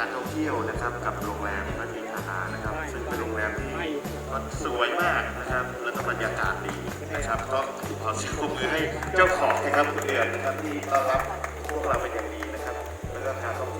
การท่องเที่ยวนะครับกับโรงแรมมัทีอาหารนะครับ ซึ่งเป็นโรงแรมที่สวยมากนะครับ แล้วก็บรรยากาศดีนะครับ ก็ขอเสียงปรบมือให้เจ้าของนะครับคุณเดือนนะครับที่ต้อนรับพวกเราเป็นอย่างดีนะครับแล้วก็การท่องเท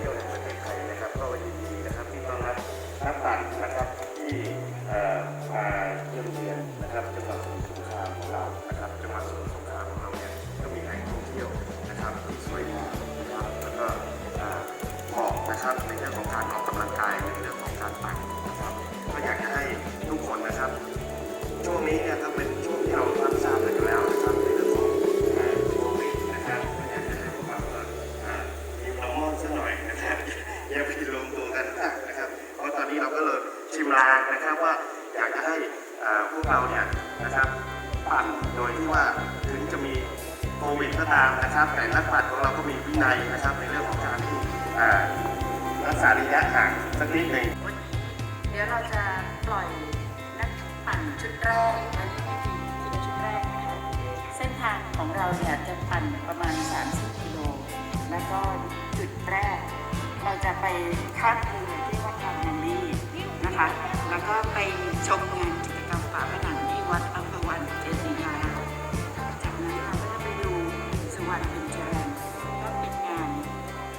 ี่ยว แรกนนี้คือทีมทีมชุดแรกนะคะเส้นทางของเราเนี่ยจะปั่นประมาณ 30 กิโล แล้วก็จุดแรก เราจะไปข้ามเรือที่วัดเขานังลีนะคะ แล้วก็ไปชมงานกิจกรรมฝาผนังที่วัดอัมพวันเจดียาจากนั้นเราก็จะไปดูสวรรค์เป็นเจริญก็เป็นงาน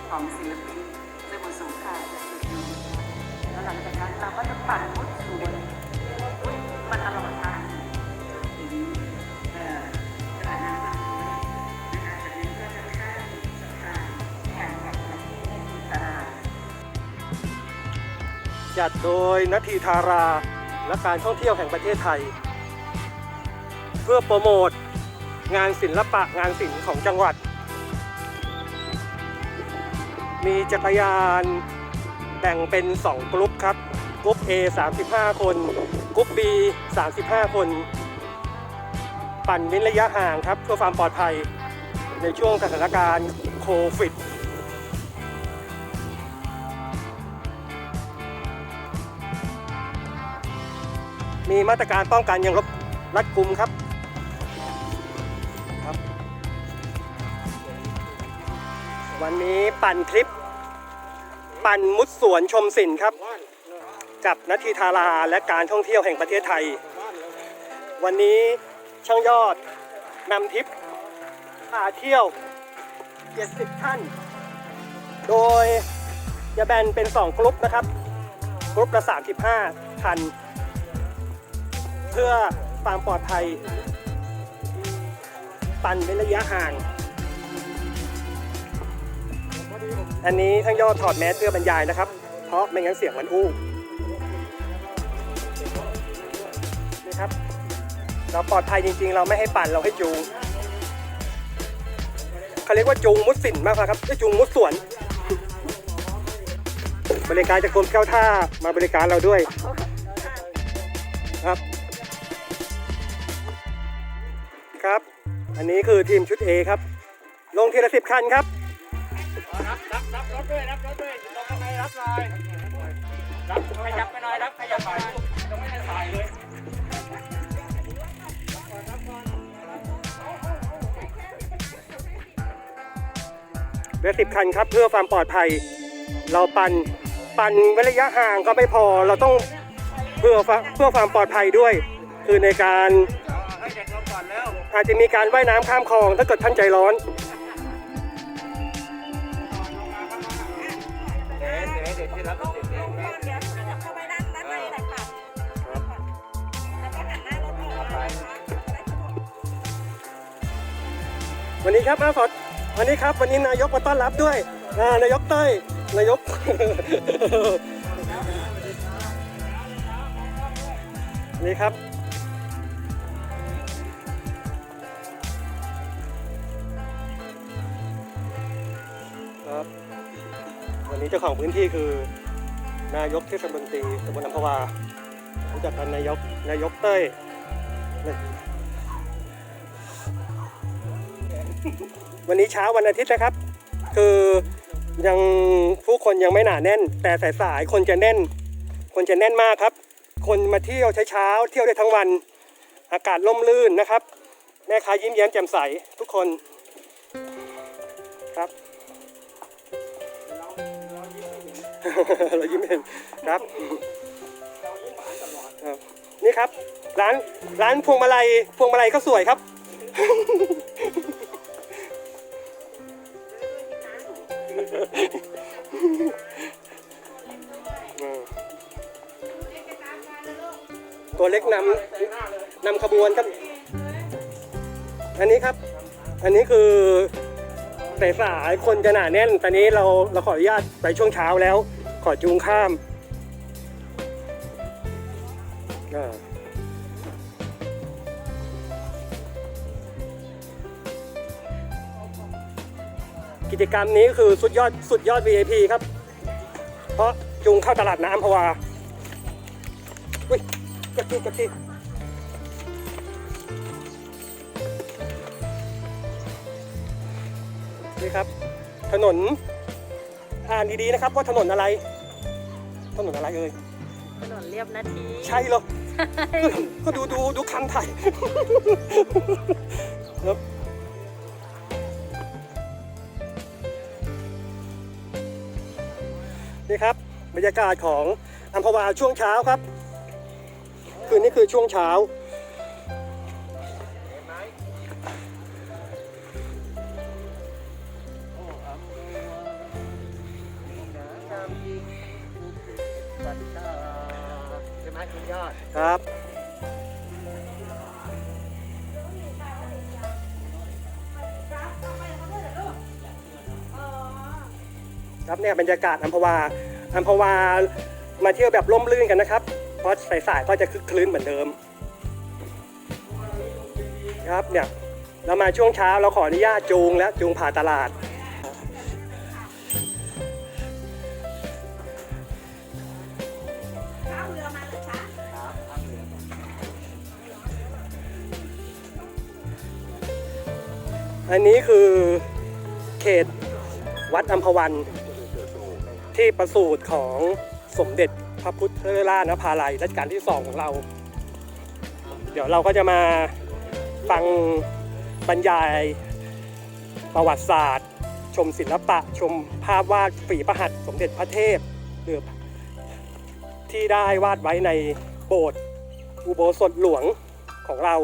ของศิลปินสมุทรสงครามจากจุดนี้แล้วหลังจากนั้นเราก็จะปั่นมุดสวน จัดโดยนาทีธาราและการท่องเที่ยวแห่งประเทศไทย เพื่อโปรโมทงานศิลปะงานศิลป์ของจังหวัด มีจักรยานแบ่งเป็น 2 กลุ่มครับกลุ่ม A 35 คนกลุ่ม B 35 คน ปั่นเว้นระยะห่างครับ เพื่อความปลอดภัยในช่วงสถานการณ์โควิด มีมาตรการป้องกันอย่างรบรัดกุมครับครับ วันนี้ปั่นคลิป ปั่นมุดสวนชมศิลป์ครับ กับนาทีธาราและการท่องเที่ยวแห่งประเทศไทย วันนี้ช่างยอดนำทริปพาเที่ยว 70 ท่าน โดยจะแบ่งเป็น 2 กลุ่มนะครับ กลุ่มละ35คัน เพื่อความปลอดภัย ปั่นเป็นระยะห่าง อันนี้ทั้งยอดถอดแมสเพื่อบรรยายนะครับ เพราะไม่งั้นเสียงมันอู้นี่ครับ เราปลอดภัยจริง ๆ เราไม่ให้ปั่นเราให้จูงเขาเรียกว่าจูงมุดสินมากกว่าครับไม่จูงมุดสวนบริการจากกรมเจ้าท่ามาบริการเราด้วยครับ อันนี้คือทีมชุด A ครับ ลงทีละสิบคันครับ รับรับรับรถด้วยรับรถด้วยลงข้างในรับหน่อยรับขยับไปหน่อยรับขยับไปยังไม่ได้ถ่ายเลยเหลือสิบคันครับเพื่อความปลอดภัย เราปั่นปั่นระยะห่างก็ไม่พอเราต้องเพื่อเพื่อความปลอดภัยด้วย คือในการให้เด็กลงก่อนแล้ว อาจจะมีการว่ายน้ำข้ามคลอง ถ้าเกิดท่านใจร้อนเดี๋ยวเดี๋ยวเด็กที่รับเด็กเองเดี๋ยวจะเข้าไปนั่งด้านในหน่อยค่ะแล้วก็หันหน้ารถออกมานะคะวันนี้ครับอาขอวันนี้ครับวันนี้นายกมาต้อนรับด้วยนายกเต้ยนายกนี่ครับ นี้เจ้าของพื้นที่คือนายกเทศมนตรีตำบลอัมพวารู้จักกันนายกนายกเต้ยวันนี้เช้าวันอาทิตย์นะครับ คือยังผู้คนยังไม่หนาแน่น แต่สายๆคนจะแน่น คนจะแน่นมากครับ คนมาเที่ยวเช้าเที่ยวได้ทั้งวัน อากาศร่มรื่นนะครับแม่ค้ายิ้มแย้มแจ่มใสทุกคน เรายิ้มเห็นครับครับ นี่ครับ ร้านร้านพวงมาลัยพวงมาลัยก็สวยครับ ตัวเล็กนำนำขบวนครับ อันนี้ครับ อันนี้คือสายสายๆคนจะหนาแน่น ตอนนี้เราเราขออนุญาตไปช่วงเช้าแล้ว ขอจูงข้ามกิจกรรมนี้คือสุดยอดสุดยอด VIP ครับ เพราะจูงเข้าตลาดน้ำพะวาอุ้ยกระติกกระติกนี่ครับ ถนนอ่านดีๆนะครับว่าถนนอะไร ถนนอะไรเอ่ยถนนเรียบนาทีใช่เหรอก็ดูดูดูคำไทยครับนี่ครับบรรยากาศของอัมพวาช่วงเช้าครับ คืนนี้คือช่วงเช้า ครับเนี่ยบรรยากาศอัมพวาอัมพวามาเที่ยวแบบร่มรื่นกันนะครับ เพราะสายๆก็จะคึกคลื้นเหมือนเดิม ครับเนี่ยเรามาช่วงเช้าเราขออนุญาตจูงและจูงผ่าตลาดข้าวเรือมาเหรอคะอันนี้คือเขตวัดอัมพวัน ที่ประสูติของสมเด็จพระพุทธราชนภาลัยรัชกาลที่สองของเรา เดี๋ยวเราก็จะมาฟังบรรยายประวัติศาสตร์ ชมศิลปะชมภาพวาดฝีประหัตสมเด็จพระเทพหรือที่ได้วาดไว้ในโบสถ์อุโบสถหลวงของเรา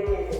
ที่นี่